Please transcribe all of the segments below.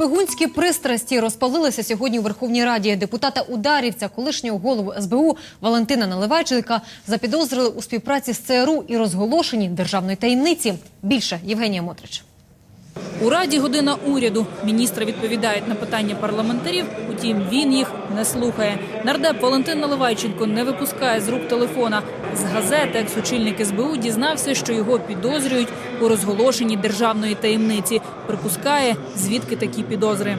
Шпигунські пристрасті розпалилися сьогодні у Верховній Раді. Депутата ударівця, колишнього голову СБУ Валентина Наливайченка запідозрили у співпраці з ЦРУ і розголошенні державної таємниці. Більше Євгенія Мотрич. У Раді година уряду. Міністри відповідають на питання парламентарів, утім він їх не слухає. Нардеп Валентин Наливайченко не випускає з рук телефона. З газети екс-очільник СБУ дізнався, що його підозрюють у розголошенні державної таємниці. Припускає, звідки такі підозри.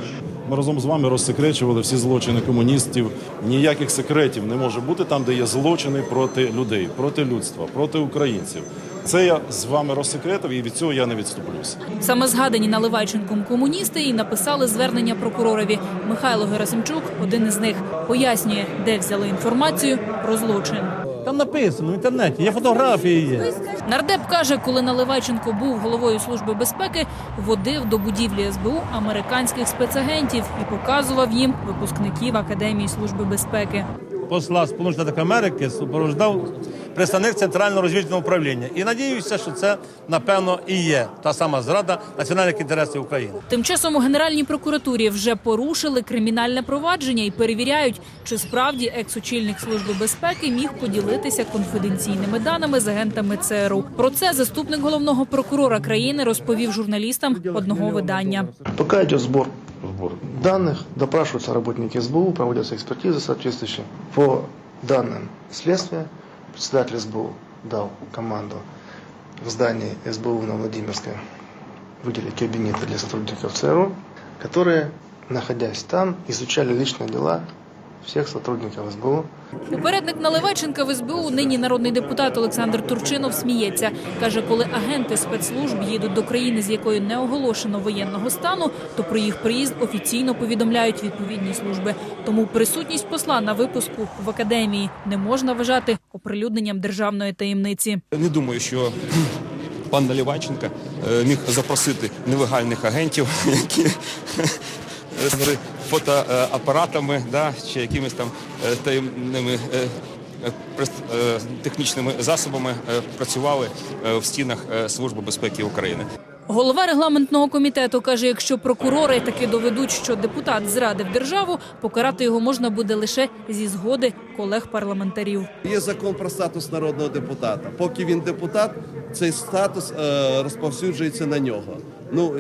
Ми разом з вами розсекречували всі злочини комуністів. Ніяких секретів не може бути там, де є злочини проти людей, проти людства, проти українців. Це я з вами розсекретив, і від цього я не відступлюся. Саме згадані Наливайченком комуністи і написали звернення прокуророві. Михайло Герасимчук, один із них, пояснює, де взяли інформацію про злочин. Там написано в інтернеті, є фотографії є. Нардеп каже, коли Наливайченко був головою служби безпеки, водив до будівлі СБУ американських спецагентів і показував їм випускників Академії служби безпеки. Посла Сполучених Америки супроводжав представник центрального розвідувального управління. І надіюся, що це напевно і є та сама зрада національних інтересів України. Тим часом у Генеральній прокуратурі вже порушили кримінальне провадження і перевіряють, чи справді екс-очільник служби безпеки міг поділитися конфіденційними даними з агентами ЦРУ. Про це заступник головного прокурора країни розповів журналістам одного видання. Пока идет сбор, сбор данных, допрашиваются работники СБУ, проводятся экспертизы соответствующие. По данным следствия, Председатель СБУ дал команду в здании СБУ на Владимирской выделить кабинеты для сотрудников ЦРУ, которые, находясь там, изучали личные дела всех сотрудников СБУ, Попередник Наливайченка в СБУ, нині народний депутат Олександр Турчинов сміється. Каже, коли агенти спецслужб їдуть до країни, з якою не оголошено воєнного стану, то про їх приїзд офіційно повідомляють відповідні служби. Тому присутність посла на випуску в академії не можна вважати оприлюдненням державної таємниці. Не думаю, що пан Наливайченко е, міг запросити нелегальних агентів, які з фотоапаратами да, чи якимись там е, таємними е, е, е, технічними засобами е, працювали е, в стінах е, Служби безпеки України. Голова регламентного комітету каже, якщо прокурори таки доведуть, що депутат зрадив державу, покарати його можна буде лише зі згоди колег-парламентарів. Є закон про статус народного депутата. Поки він депутат, цей статус е, розповсюджується на нього. Ну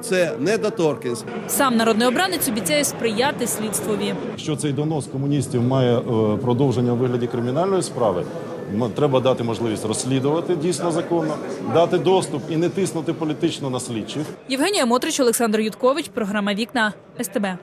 це це недоторканність. Сам народний обранець обіцяє сприяти слідствові. Що цей донос комуністів має е, продовження у вигляді кримінальної справи, треба дати можливість розслідувати дійсно законно, дати доступ і не тиснути політично на слідчих. Євгенія Мотрич, Олександр Юткович, програма Вікна СТБ.